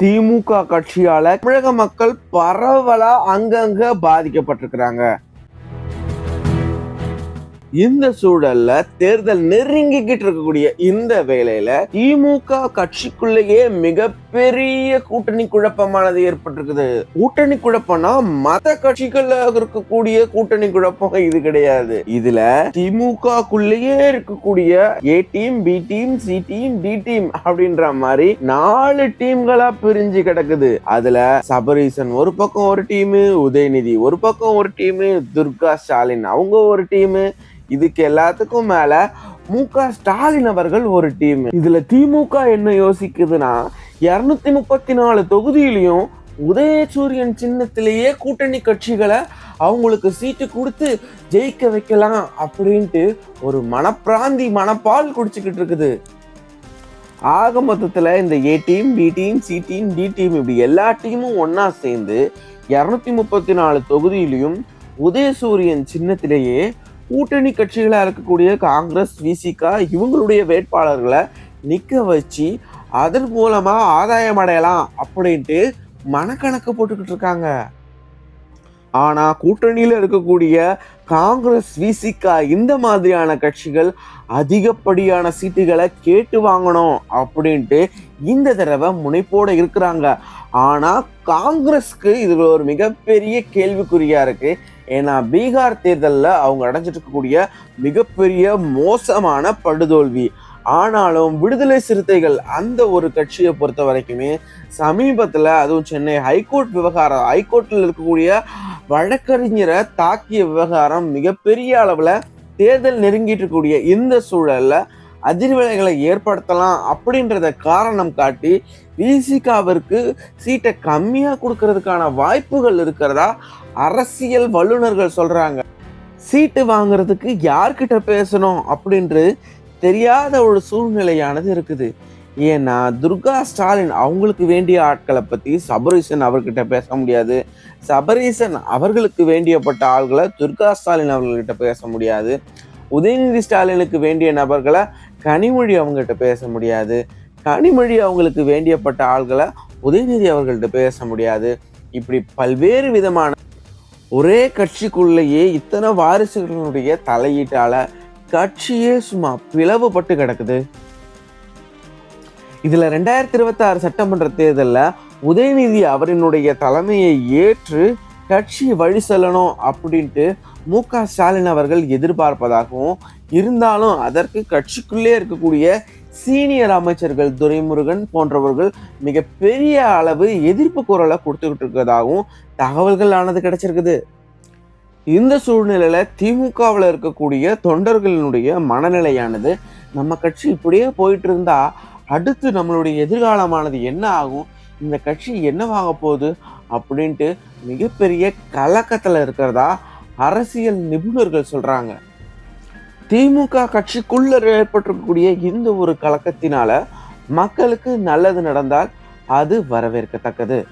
திமுக கட்சியால தமிழக மக்கள் பரவலா அங்கங்க பாதிக்கப்பட்டிருக்கிறாங்க. இந்த சூழல்ல தேர்தல் நெருங்கிக்கிட்டு இருக்கக்கூடிய இந்த வேலையில திமுக கட்சிக்குள்ளேயே மிக பெரிய கூட்டணி குழப்பமானது ஏற்பட்டிருக்குது. கூட்டணி குழப்பம்னா மத கட்சிகள்ல இருக்கக்கூடிய கூட்டணி குழப்பம் இது கிடையாது. இதுல திமுகக்குள்ளேயே இருக்கக்கூடிய A team B team C team D team அப்படின்ற மாதிரி நாலு டீம்களா பிரிஞ்சு கிடக்குது. அதுல சபரீசன் ஒரு பக்கம் ஒரு டீமு உதயநிதி ஒரு பக்கம் ஒரு டீமு துர்கா ஸ்டாலின் அவங்க ஒரு டீமு இதுக்கு எல்லாத்துக்கும் மேல மு க ஸ்டாலின் அவர்கள் ஒரு டீம் இதுல திமுக என்ன யோசிக்குதுன்னா இரநூத்தி முப்பத்தி நாலு தொகுதியிலையும் உதயசூரியன் சின்னத்திலேயே கூட்டணி கட்சிகளை அவங்களுக்கு சீட்டு கொடுத்து ஜெயிக்க வைக்கலாம் அப்படின்ட்டு ஒரு மனப்பிராந்தி மனப்பால் குடிச்சுக்கிட்டு இருக்குது. ஆக மொத்தத்தில் இந்த A team B team C team D team இப்படி எல்லா டீமும் ஒன்றா சேர்ந்து இரநூத்தி முப்பத்தி நாலு தொகுதியிலையும் உதயசூரியன் சின்னத்திலேயே கூட்டணி கட்சிகளாக இருக்கக்கூடிய காங்கிரஸ் விசிகா இவங்களுடைய வேட்பாளர்களை நிற்க வச்சு அதன் மூலமாக ஆதாயம் அடையலாம் அப்படின்ட்டு மனக்கணக்கு போட்டுக்கிட்டு இருக்காங்க. ஆனால் கூட்டணியில் இருக்கக்கூடிய காங்கிரஸ் விசிகா இந்த மாதிரியான கட்சிகள் அதிகப்படியான சீட்டுகளை கேட்டு வாங்கணும் அப்படின்ட்டு இந்த தடவை முனைப்போட இருக்கிறாங்க. ஆனால் காங்கிரஸ்க்கு இது ஒரு மிகப்பெரிய கேள்விக்குறியா இருக்கு. ஏன்னா பீகார் தேர்தலில் அவங்க அடைஞ்சிட்டு இருக்கக்கூடிய மிகப்பெரிய மோசமான படுதோல்வி. ஆனாலும் விடுதலை சிறுத்தைகள் அந்த ஒரு கட்சியை பொறுத்த வரைக்குமே சமீபத்தில் அதுவும் சென்னை ஹைகோர்ட் விவகாரம் ஹைகோர்ட்டில் இருக்கக்கூடிய வழக்கறிஞரை தாக்கிய விவகாரம் மிகப்பெரிய அளவில் தேர்தல் நெருங்கிட்டு இருக்கக்கூடிய இந்த சூழலில் அதிர்வலைகளை ஏற்படுத்தலாம் அப்படின்றத காரணம் காட்டி விசிகாவிற்கு சீட்டை கம்மியாக கொடுக்கறதுக்கான வாய்ப்புகள் இருக்கிறதா அரசியல் வல்லுநர்கள் சொல்கிறாங்க சீட்டு வாங்குறதுக்கு யார்கிட்ட பேசணும் அப்படின்றது தெரியாத ஒரு சூழ்நிலையானது இருக்குது. ஏன்னா துர்கா ஸ்டாலின் அவங்களுக்கு வேண்டிய ஆட்களை பற்றி சபரீசன் அவர்கிட்ட பேச முடியாது. சபரீசன் அவர்களுக்கு வேண்டியப்பட்ட ஆள்களை துர்கா ஸ்டாலின் அவர்கள்கிட்ட பேச முடியாது. உதயநிதி ஸ்டாலினுக்கு வேண்டிய நபர்களை கனிமொழி அவங்ககிட்ட பேச முடியாது. கனிமொழி அவங்களுக்கு வேண்டியப்பட்ட ஆள்களை உதயநிதி அவர்கள்ட்ட பேச முடியாது. இப்படி பல்வேறு விதமான ஒரே கட்சிக்குள்ளேயே இத்தனை வாரிசுகளுடைய தலையீட்டால கட்சியே சும்மா பிளவுபட்டு கிடக்குது. இதில் ரெண்டாயிரத்தி இருபத்தாறு சட்டமன்ற தேர்தலில் உதயநிதி அவரினுடைய தலைமையை ஏற்று கட்சி வழி செல்லணும் அப்படின்ட்டு மு க ஸ்டாலின் அவர்கள் எதிர்பார்ப்பதாகவும் இருந்தாலும் அதற்கு கட்சிக்குள்ளே இருக்கக்கூடிய சீனியர் அமைச்சர்கள் துரைமுருகன் போன்றவர்கள் மிகப்பெரிய அளவு எதிர்ப்பு குரலை கொடுத்துக்கிட்டு இருக்கிறதாகவும் தகவல்கள் ஆனது கிடைச்சிருக்குது. இந்த சூழ்நிலையில் திமுகவில் இருக்கக்கூடிய தொண்டர்களினுடைய மனநிலையானது நம்ம கட்சி இப்படியே போயிட்டு இருந்தா அடுத்து நம்மளுடைய எதிர்காலமானது என்ன ஆகும்? இந்த கட்சி என்னவாக போகுது? அப்படின்ட்டு மிகப்பெரிய கலக்கத்தில் இருக்கிறதா அரசியல் நிபுணர்கள் சொல்றாங்க. திமுக கட்சிக்குள்ள ஏற்பட்டிருக்கக்கூடிய இந்த ஒரு கலக்கத்தினால மக்களுக்கு நல்லது நடந்தால் அது வரவேற்கத்தக்கது.